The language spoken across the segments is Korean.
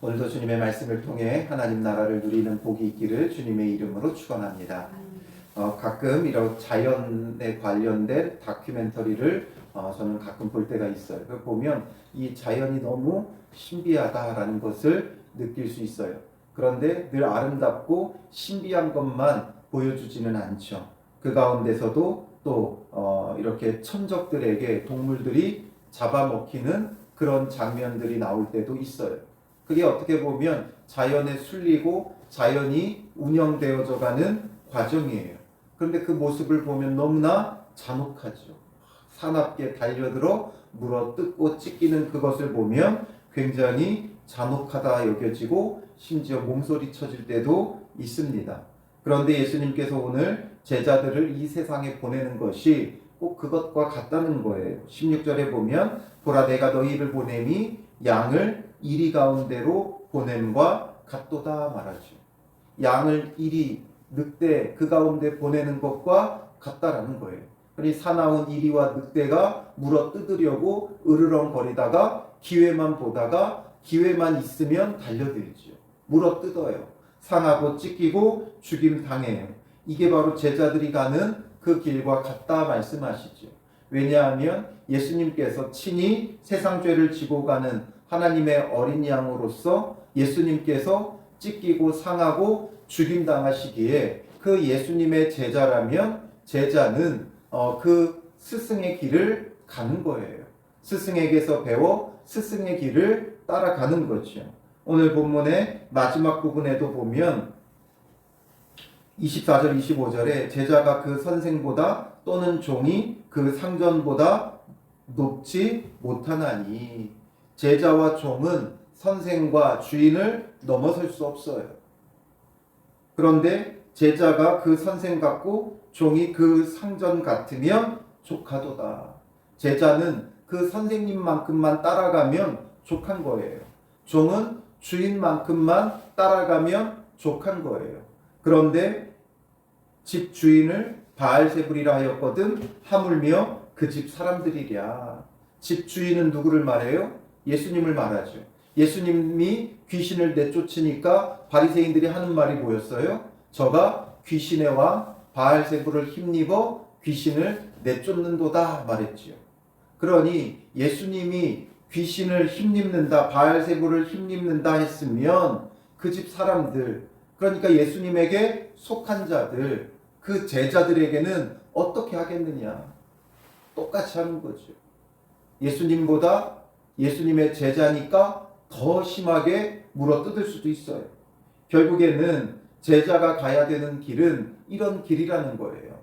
오늘도 주님의 말씀을 통해 하나님 나라를 누리는 복이 있기를 주님의 이름으로 축원합니다. 어, 가끔 이런 자연에 관련된 다큐멘터리를 어, 저는 가끔 볼 때가 있어요. 그 보면 이 자연이 너무 신비하다라는 것을 느낄 수 있어요. 그런데 늘 아름답고 신비한 것만 보여주지는 않죠. 그 가운데서도 또 어, 이렇게 천적들에게 동물들이 잡아먹히는 그런 장면들이 나올 때도 있어요. 그게 어떻게 보면 자연에 순리고 자연이 운영되어져 가는 과정이에요. 그런데 그 모습을 보면 너무나 잔혹하죠. 사납게 달려들어 물어 뜯고 찢기는 그것을 보면 굉장히 잔혹하다 여겨지고 심지어 몸소리 쳐질 때도 있습니다. 그런데 예수님께서 오늘 제자들을 이 세상에 보내는 것이 꼭 그것과 같다는 거예요. 16절에 보면 보라 내가 너희를 보냄이 양을 이리 가운데로 보냄과 같도다 말하죠. 양을 이리 늑대 그 가운데 보내는 것과 같다라는 거예요. 그러니 사나운 이리와 늑대가 물어 뜯으려고 으르렁거리다가 기회만 보다가 기회만 있으면 달려들지요. 물어 뜯어요. 상하고 찢기고 죽임 당해요. 이게 바로 제자들이 가는 그 길과 같다 말씀하시죠. 왜냐하면 예수님께서 친히 세상 죄를 지고 가는 하나님의 어린 양으로서 예수님께서 찢기고 상하고 죽임 당하시기에 그 예수님의 제자라면 제자는 어, 그 스승의 길을 가는 거예요. 스승에게서 배워 스승의 길을 따라가는 거죠. 오늘 본문의 마지막 부분에도 보면 24절 25절에 제자가 그 선생보다 또는 종이 그 상전보다 높지 못하나니 제자와 종은 선생과 주인을 넘어설 수 없어요. 그런데 제자가 그 선생 같고 종이 그 상전 같으면 족하도다. 제자는 그 선생님만큼만 따라가면 족한 거예요. 종은 주인만큼만 따라가면 족한 거예요. 그런데 집 주인을 바알세불이라 하였거든 하물며 그 집 사람들이랴. 집 주인은 누구를 말해요? 예수님을 말하죠. 예수님이 귀신을 내쫓으니까 바리새인들이 하는 말이 뭐였어요? 저가 귀신의 왕 바알세불을 힘입어 귀신을 내쫓는도다 말했지요. 그러니 예수님이 귀신을 힘입는다, 바알세불을 힘입는다 했으면 그 집 사람들, 그러니까 예수님에게 속한 자들, 그 제자들에게는 어떻게 하겠느냐? 똑같이 하는 거죠. 예수님보다 예수님의 제자니까 더 심하게 물어 뜯을 수도 있어요. 결국에는 제자가 가야 되는 길은 이런 길이라는 거예요.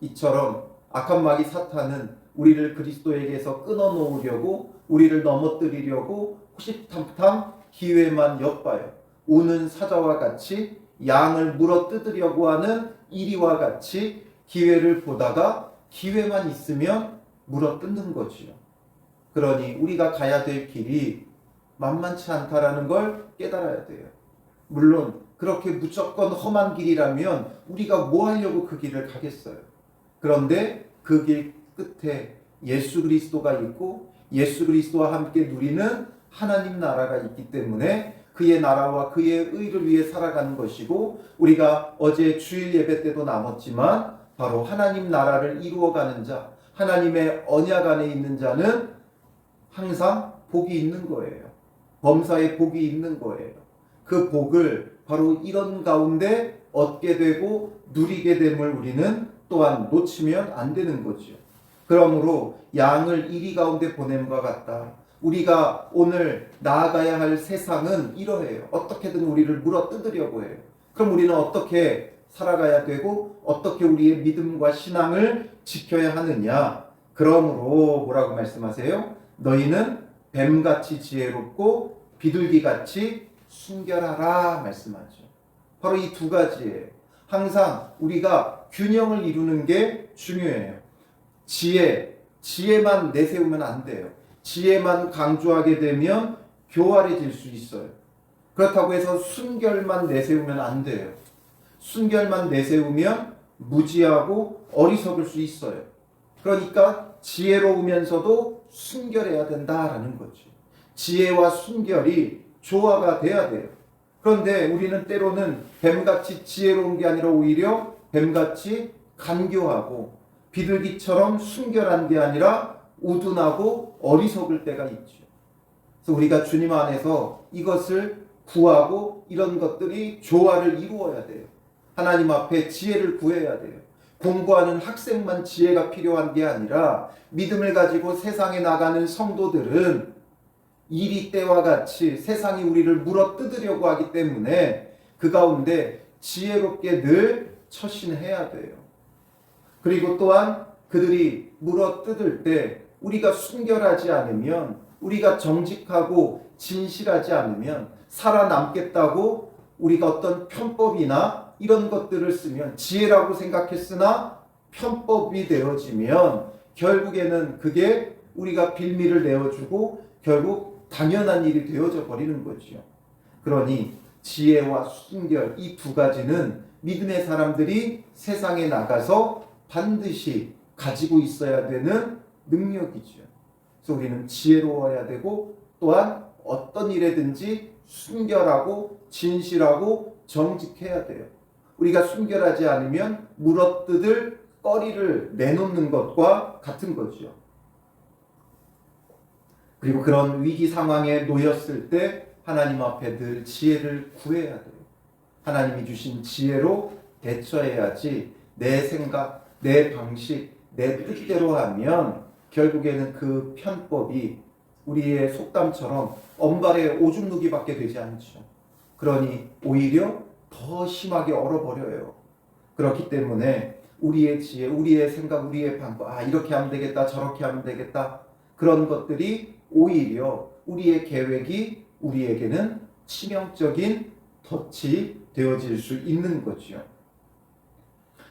이처럼 악한 마귀 사탄은 우리를 그리스도에게서 끊어 놓으려고 우리를 넘어뜨리려고 호시탐탐 기회만 엿봐요. 우는 사자와 같이 양을 물어 뜯으려고 하는 이리와 같이 기회를 보다가 기회만 있으면 물어 뜯는 거지요. 그러니 우리가 가야 될 길이 만만치 않다라는 걸 깨달아야 돼요. 물론 그렇게 무조건 험한 길이라면 우리가 뭐 하려고 그 길을 가겠어요. 그런데 그 길 끝에 예수 그리스도가 있고 예수 그리스도와 함께 누리는 하나님 나라가 있기 때문에 그의 나라와 그의 의를 위해 살아가는 것이고 우리가 어제 주일 예배 때도 나눴지만 바로 하나님 나라를 이루어가는 자, 하나님의 언약 안에 있는 자는 항상 복이 있는 거예요. 범사에 복이 있는 거예요. 그 복을 바로 이런 가운데 얻게 되고 누리게 됨을 우리는 또한 놓치면 안 되는 거죠. 그러므로 양을 이리 가운데 보냄과 같다. 우리가 오늘 나아가야 할 세상은 이러해요. 어떻게든 우리를 물어 뜯으려고 해요. 그럼 우리는 어떻게 살아가야 되고 어떻게 우리의 믿음과 신앙을 지켜야 하느냐? 그러므로 뭐라고 말씀하세요? 너희는 뱀같이 지혜롭고 비둘기같이 순결하라 말씀하죠. 바로 이 두 가지예요. 항상 우리가 균형을 이루는 게 중요해요. 지혜, 지혜만 내세우면 안 돼요. 지혜만 강조하게 되면 교활해질 수 있어요. 그렇다고 해서 순결만 내세우면 안 돼요. 순결만 내세우면 무지하고 어리석을 수 있어요. 그러니까 지혜로우면서도 순결해야 된다라는 거죠. 지혜와 순결이 조화가 돼야 돼요. 그런데 우리는 때로는 뱀같이 지혜로운 게 아니라 오히려 뱀같이 간교하고 비둘기처럼 순결한 게 아니라 우둔하고 어리석을 때가 있죠. 그래서 우리가 주님 안에서 이것을 구하고 이런 것들이 조화를 이루어야 돼요. 하나님 앞에 지혜를 구해야 돼요. 공부하는 학생만 지혜가 필요한 게 아니라 믿음을 가지고 세상에 나가는 성도들은 이리 때와 같이 세상이 우리를 물어 뜯으려고 하기 때문에 그 가운데 지혜롭게 늘 처신해야 돼요. 그리고 또한 그들이 물어 뜯을 때 우리가 순결하지 않으면 우리가 정직하고 진실하지 않으면 살아남겠다고 우리가 어떤 편법이나 이런 것들을 쓰면 지혜라고 생각했으나 편법이 되어지면 결국에는 그게 우리가 빌미를 내어주고 결국 당연한 일이 되어져 버리는 거죠. 그러니 지혜와 순결 이 두 가지는 믿음의 사람들이 세상에 나가서 반드시 가지고 있어야 되는 능력이죠. 그래서 우리는 지혜로워야 되고 또한 어떤 일에든지 순결하고 진실하고 정직해야 돼요. 우리가 순결하지 않으면 물어뜯을 꺼리를 내놓는 것과 같은 거죠. 그리고 그런 위기 상황에 놓였을 때 하나님 앞에 늘 지혜를 구해야 돼요. 하나님이 주신 지혜로 대처해야지 내 생각, 내 방식, 내 뜻대로 하면 결국에는 그 편법이 우리의 속담처럼 엄발의 오줌 누기밖에 되지 않죠. 그러니 오히려 더 심하게 얼어버려요. 그렇기 때문에 우리의 지혜, 우리의 생각, 우리의 방법, 아, 이렇게 하면 되겠다, 저렇게 하면 되겠다. 그런 것들이 오히려 우리의 계획이 우리에게는 치명적인 덫이 되어질 수 있는 거죠.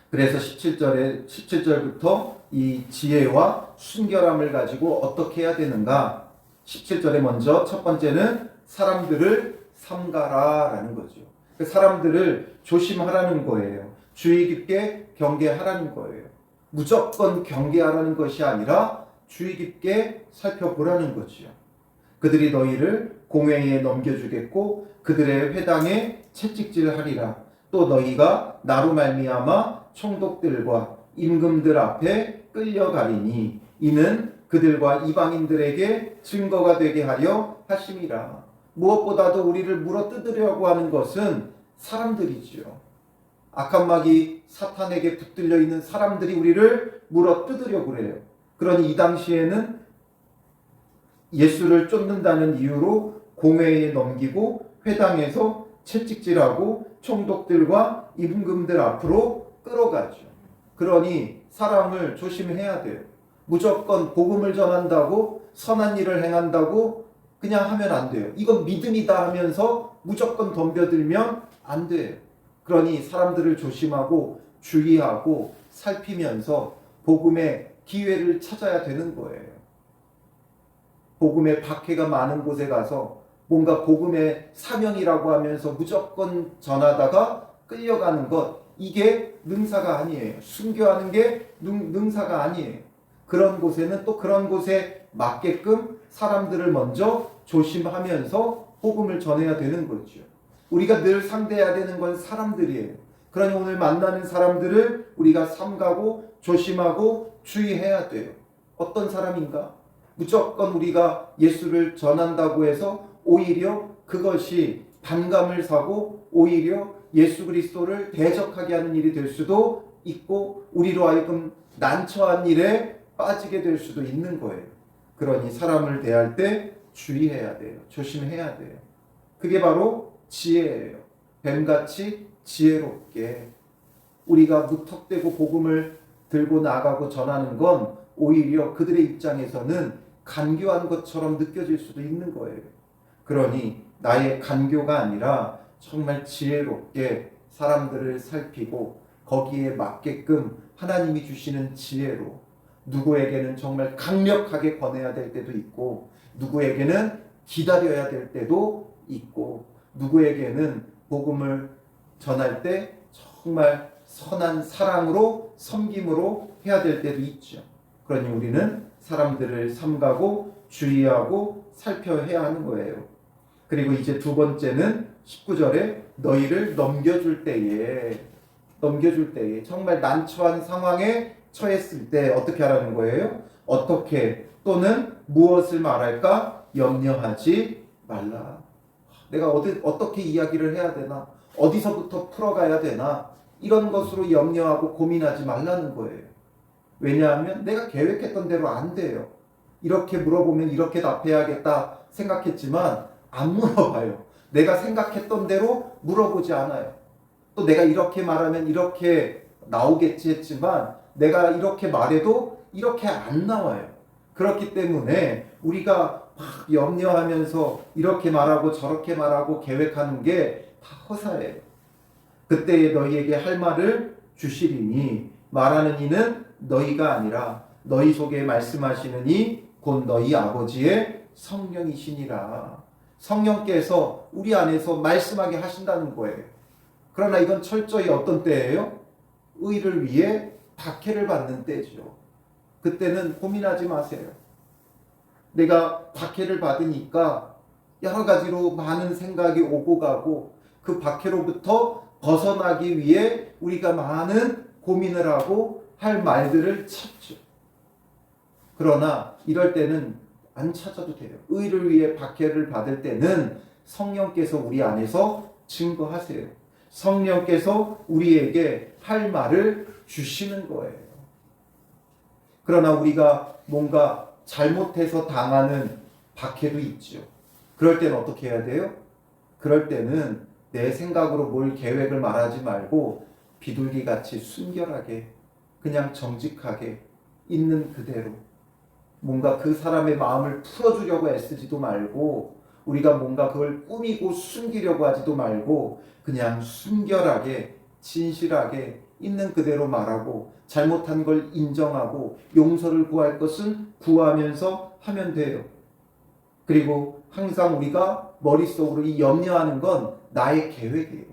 그래서 17절에 17절부터 이 지혜와 순결함을 가지고 어떻게 해야 되는가? 17절에 먼저 첫 번째는 사람들을 삼가라라는 거죠. 그 사람들을 조심하라는 거예요. 주의 깊게 경계하라는 거예요. 무조건 경계하라는 것이 아니라 주의 깊게 살펴보라는 거지요. 그들이 너희를 공회에 넘겨주겠고 그들의 회당에 채찍질하리라. 또 너희가 나로 말미암아 총독들과 임금들 앞에 끌려가리니 이는 그들과 이방인들에게 증거가 되게 하려 하심이라. 무엇보다도 우리를 물어 뜯으려고 하는 것은 사람들이지요. 악한 막이 사탄에게 붙들려 있는 사람들이 우리를 물어 뜯으려고 그래요. 그러니 이 당시에는 예수를 쫓는다는 이유로 공회에 넘기고 회당에서 채찍질하고 총독들과 임금들 앞으로 끌어가죠. 그러니 사람을 조심해야 돼요. 무조건 복음을 전한다고 선한 일을 행한다고 그냥 하면 안 돼요. 이건 믿음이다 하면서 무조건 덤벼들면 안 돼요. 그러니 사람들을 조심하고 주의하고 살피면서 복음의 기회를 찾아야 되는 거예요. 복음의 박해가 많은 곳에 가서 뭔가 복음의 사명이라고 하면서 무조건 전하다가 끌려가는 것 이게 능사가 아니에요. 순교하는 게 능, 능사가 아니에요. 그런 곳에는 또 그런 곳에 맞게끔 사람들을 먼저 조심하면서 복음을 전해야 되는 거죠. 우리가 늘 상대해야 되는 건 사람들이에요. 그러니 오늘 만나는 사람들을 우리가 삼가고 조심하고 주의해야 돼요. 어떤 사람인가? 무조건 우리가 예수를 전한다고 해서 오히려 그것이 반감을 사고 오히려 예수 그리스도를 대적하게 하는 일이 될 수도 있고 우리로 하여금 난처한 일에 빠지게 될 수도 있는 거예요. 그러니 사람을 대할 때 주의해야 돼요. 조심해야 돼요. 그게 바로 지혜예요. 뱀같이 지혜롭게 우리가 무턱대고 복음을 들고 나가고 전하는 건 오히려 그들의 입장에서는 간교한 것처럼 느껴질 수도 있는 거예요. 그러니 나의 간교가 아니라 정말 지혜롭게 사람들을 살피고 거기에 맞게끔 하나님이 주시는 지혜로 누구에게는 정말 강력하게 권해야 될 때도 있고 누구에게는 기다려야 될 때도 있고 누구에게는 복음을 전할 때 정말 선한 사랑으로 섬김으로 해야 될 때도 있죠. 그러니 우리는 사람들을 삼가고 주의하고 살펴야 하는 거예요. 그리고 이제 두 번째는 19절에 너희를 넘겨줄 때에 넘겨줄 때에 정말 난처한 상황에 처했을 때 어떻게 하라는 거예요? 어떻게 또는 무엇을 말할까 염려하지 말라. 내가 어디, 어떻게 이야기를 해야 되나? 어디서부터 풀어가야 되나? 이런 것으로 염려하고 고민하지 말라는 거예요. 왜냐하면 내가 계획했던 대로 안 돼요. 이렇게 물어보면 이렇게 답해야겠다 생각했지만 안 물어봐요. 내가 생각했던 대로 물어보지 않아요. 또 내가 이렇게 말하면 이렇게 나오겠지 했지만 내가 이렇게 말해도 이렇게 안 나와요. 그렇기 때문에 우리가 막 염려하면서 이렇게 말하고 저렇게 말하고 계획하는 게 다 허사예요. 그때에 너희에게 할 말을 주시리니 말하는 이는 너희가 아니라 너희 속에 말씀하시는 이 곧 너희 아버지의 성령이시니라. 성령께서 우리 안에서 말씀하게 하신다는 거예요. 그러나 이건 철저히 어떤 때예요? 의를 위해 박해를 받는 때죠. 그때는 고민하지 마세요. 내가 박해를 받으니까 여러 가지로 많은 생각이 오고 가고 그 박해로부터 벗어나기 위해 우리가 많은 고민을 하고 할 말들을 찾죠. 그러나 이럴 때는 안 찾아도 돼요. 의를 위해 박해를 받을 때는 성령께서 우리 안에서 증거하세요. 성령께서 우리에게 할 말을 주시는 거예요. 그러나 우리가 뭔가 잘못해서 당하는 박해도 있죠. 그럴 때는 어떻게 해야 돼요? 그럴 때는 내 생각으로 뭘 계획을 말하지 말고 비둘기 같이 순결하게 그냥 정직하게 있는 그대로 뭔가 그 사람의 마음을 풀어주려고 애쓰지도 말고 우리가 뭔가 그걸 꾸미고 숨기려고 하지도 말고 그냥 순결하게 진실하게 있는 그대로 말하고 잘못한 걸 인정하고 용서를 구할 것은 구하면서 하면 돼요. 그리고 항상 우리가 머릿속으로 이 염려하는 건 나의 계획이에요.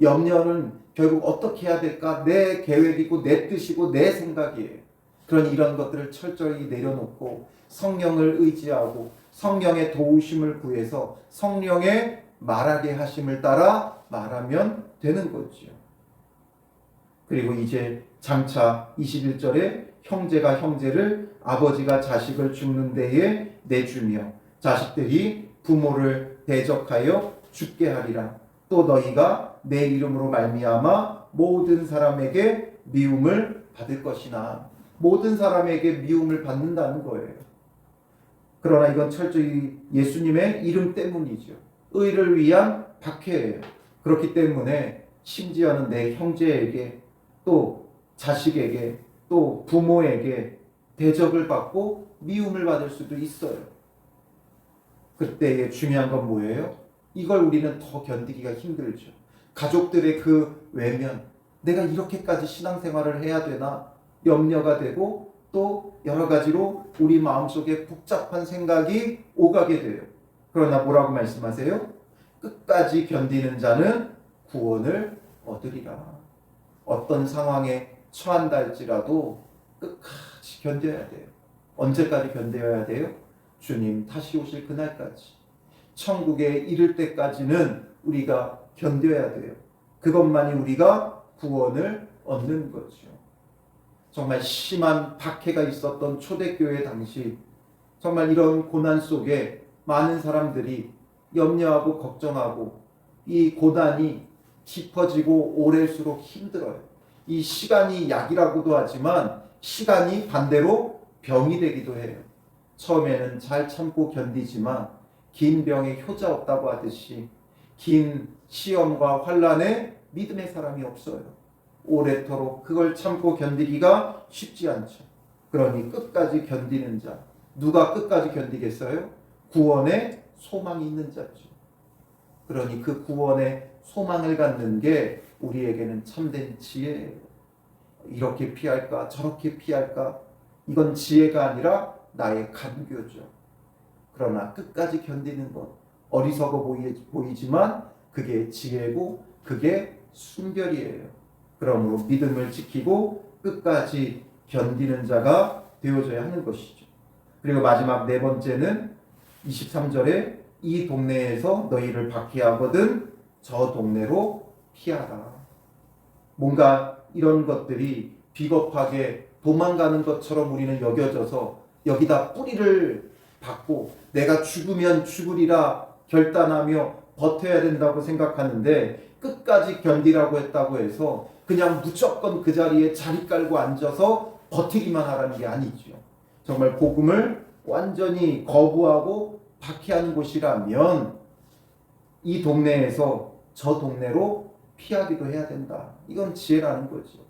염려는 결국 어떻게 해야 될까? 내 계획이고 내 뜻이고 내 생각이에요. 그런 이런 것들을 철저히 내려놓고 성령을 의지하고 성령의 도우심을 구해서 성령의 말하게 하심을 따라 말하면 되는 거죠. 그리고 이제 장차 21절에 형제가 형제를 아버지가 자식을 죽는 데에 내주며 자식들이 부모를 대적하여 죽게 하리라. 또 너희가 내 이름으로 말미암아 모든 사람에게 미움을 받을 것이나 모든 사람에게 미움을 받는다는 거예요. 그러나 이건 철저히 예수님의 이름 때문이죠. 의를 위한 박해예요. 그렇기 때문에 심지어는 내 형제에게 또 자식에게 또 부모에게 대적을 받고 미움을 받을 수도 있어요. 그때의 중요한 건 뭐예요? 이걸 우리는 더 견디기가 힘들죠. 가족들의 그 외면, 내가 이렇게까지 신앙생활을 해야 되나 염려가 되고 또 여러 가지로 우리 마음속에 복잡한 생각이 오가게 돼요. 그러나 뭐라고 말씀하세요? 끝까지 견디는 자는 구원을 얻으리라. 어떤 상황에 처한다 할지라도 끝까지 견뎌야 돼요. 언제까지 견뎌야 돼요? 주님 다시 오실 그날까지. 천국에 이를 때까지는 우리가 견뎌야 돼요. 그것만이 우리가 구원을 얻는 거죠. 정말 심한 박해가 있었던 초대교회 당시 정말 이런 고난 속에 많은 사람들이 염려하고 걱정하고 이 고난이 깊어지고 오래수록 힘들어요. 이 시간이 약이라고도 하지만 시간이 반대로 병이 되기도 해요. 처음에는 잘 참고 견디지만 긴 병에 효자 없다고 하듯이 긴 시험과 환란에 믿음의 사람이 없어요. 오래도록 그걸 참고 견디기가 쉽지 않죠. 그러니 끝까지 견디는 자. 누가 끝까지 견디겠어요? 구원의 소망이 있는 자죠. 그러니 그 구원의 소망을 갖는 게 우리에게는 참된 지혜예요. 이렇게 피할까? 저렇게 피할까? 이건 지혜가 아니라 나의 간교죠. 그러나 끝까지 견디는 것. 어리석어 보이, 지만 그게 지혜고 그게 순결이에요. 그러므로 믿음을 지키고 끝까지 견디는 자가 되어져야 하는 것이죠. 그리고 마지막 네 번째는 23절에 이 동네에서 너희를 박해하거든 저 동네로 피하라. 뭔가 이런 것들이 비겁하게 도망가는 것처럼 우리는 여겨져서 여기다 뿌리를 받고 내가 죽으면 죽으리라 결단하며 버텨야 된다고 생각하는데 끝까지 견디라고 했다고 해서 그냥 무조건 그 자리에 자리 깔고 앉아서 버티기만 하라는 게 아니죠. 정말 복음을 완전히 거부하고 박해하는 곳이라면 이 동네에서 저 동네로 피하기도 해야 된다. 이건 지혜라는 거죠.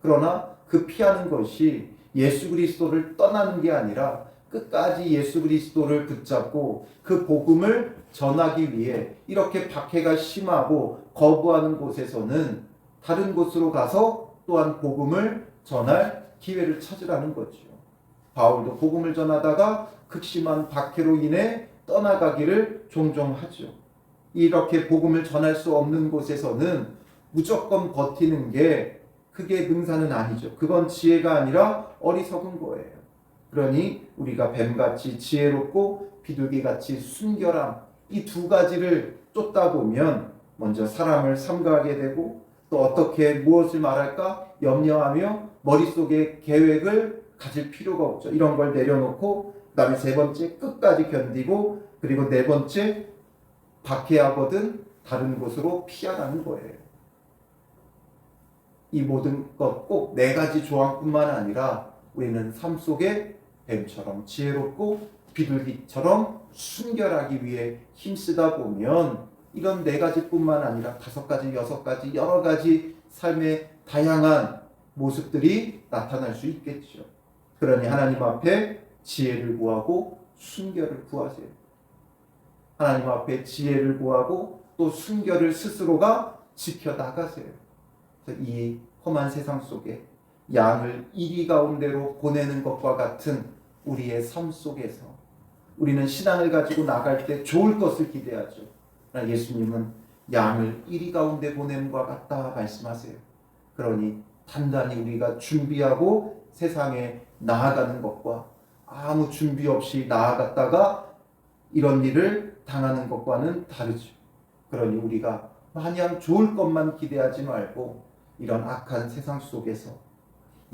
그러나 그 피하는 것이 예수 그리스도를 떠나는 게 아니라 끝까지 예수 그리스도를 붙잡고 그 복음을 전하기 위해 이렇게 박해가 심하고 거부하는 곳에서는 다른 곳으로 가서 또한 복음을 전할 기회를 찾으라는 거죠. 바울도 복음을 전하다가 극심한 박해로 인해 떠나가기를 종종 하죠. 이렇게 복음을 전할 수 없는 곳에서는 무조건 버티는 게 그게 능사는 아니죠. 그건 지혜가 아니라 어리석은 거예요. 그러니 우리가 뱀같이 지혜롭고 비둘기같이 순결함 이 두 가지를 쫓다 보면 먼저 사람을 삼가하게 되고 또 어떻게 무엇을 말할까 염려하며 머릿속에 계획을 가질 필요가 없죠. 이런 걸 내려놓고 그다음에 세 번째 끝까지 견디고 그리고 네 번째 박해하거든 다른 곳으로 피하라는 거예요. 이 모든 것 꼭 네 가지 조항뿐만 아니라 우리는 삶 속에 뱀처럼 지혜롭고 비둘기처럼 순결하기 위해 힘쓰다 보면 이런 네 가지뿐만 아니라 다섯 가지, 여섯 가지, 여러 가지 삶의 다양한 모습들이 나타날 수 있겠죠. 그러니 하나님 앞에 지혜를 구하고 순결을 구하세요. 하나님 앞에 지혜를 구하고 또 순결을 스스로가 지켜 나가세요. 이 험한 세상 속에 양을 이리 가운데로 보내는 것과 같은 우리의 삶 속에서 우리는 신앙을 가지고 나갈 때 좋을 것을 기대하죠. 그러나 예수님은 양을 이리 가운데 보냄과 같다 말씀하세요. 그러니 단단히 우리가 준비하고 세상에 나아가는 것과 아무 준비 없이 나아갔다가 이런 일을 당하는 것과는 다르죠. 그러니 우리가 마냥 좋을 것만 기대하지 말고 이런 악한 세상 속에서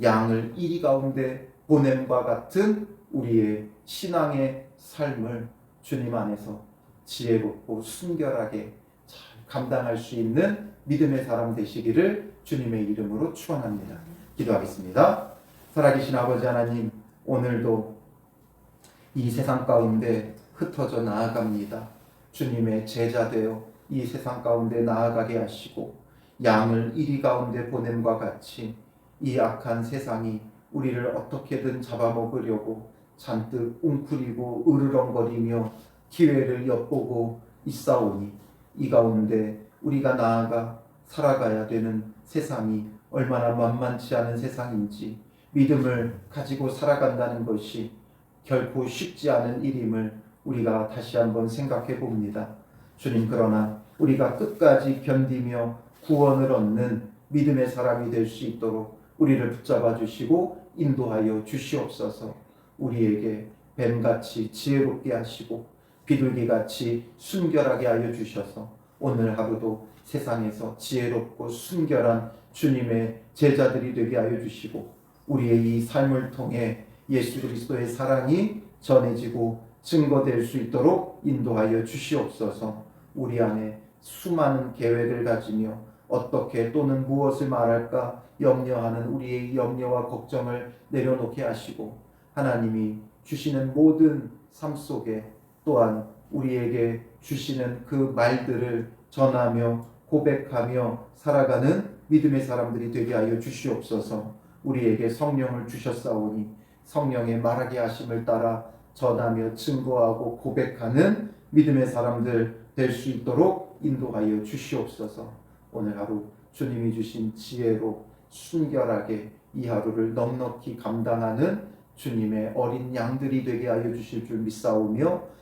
양을 이리 가운데 보냄과 같은 우리의 신앙의 삶을 주님 안에서 지혜롭고 순결하게 잘 감당할 수 있는 믿음의 사람 되시기를 주님의 이름으로 축원합니다. 기도하겠습니다. 살아계신 아버지 하나님, 오늘도 이 세상 가운데 흩어져 나아갑니다. 주님의 제자 되어 이 세상 가운데 나아가게 하시고 양을 이리 가운데 보냄과 같이 이 악한 세상이 우리를 어떻게든 잡아먹으려고 잔뜩 웅크리고 으르렁거리며 기회를 엿보고 있사오니 이 가운데 우리가 나아가 살아가야 되는 세상이 얼마나 만만치 않은 세상인지 믿음을 가지고 살아간다는 것이 결코 쉽지 않은 일임을 우리가 다시 한번 생각해 봅니다. 주님 그러나 우리가 끝까지 견디며 구원을 얻는 믿음의 사람이 될 수 있도록 우리를 붙잡아 주시고 인도하여 주시옵소서. 우리에게 뱀같이 지혜롭게 하시고 비둘기 같이 순결하게 하여 주셔서 오늘 하루도 세상에서 지혜롭고 순결한 주님의 제자들이 되게 하여 주시고 우리의 이 삶을 통해 예수 그리스도의 사랑이 전해지고 증거될 수 있도록 인도하여 주시옵소서. 우리 안에 수많은 계획을 가지며 어떻게 또는 무엇을 말할까 염려하는 우리의 염려와 걱정을 내려놓게 하시고 하나님이 주시는 모든 삶 속에 또한 우리에게 주시는 그 말들을 전하며 고백하며 살아가는 믿음의 사람들이 되게 하여 주시옵소서. 우리에게 성령을 주셨사오니 성령의 말하게 하심을 따라 전하며 증거하고 고백하는 믿음의 사람들 될 수 있도록 인도하여 주시옵소서. 오늘 하루 주님이 주신 지혜로 순결하게 이 하루를 넉넉히 감당하는 주님의 어린 양들이 되게 하여 주실 줄 믿사오며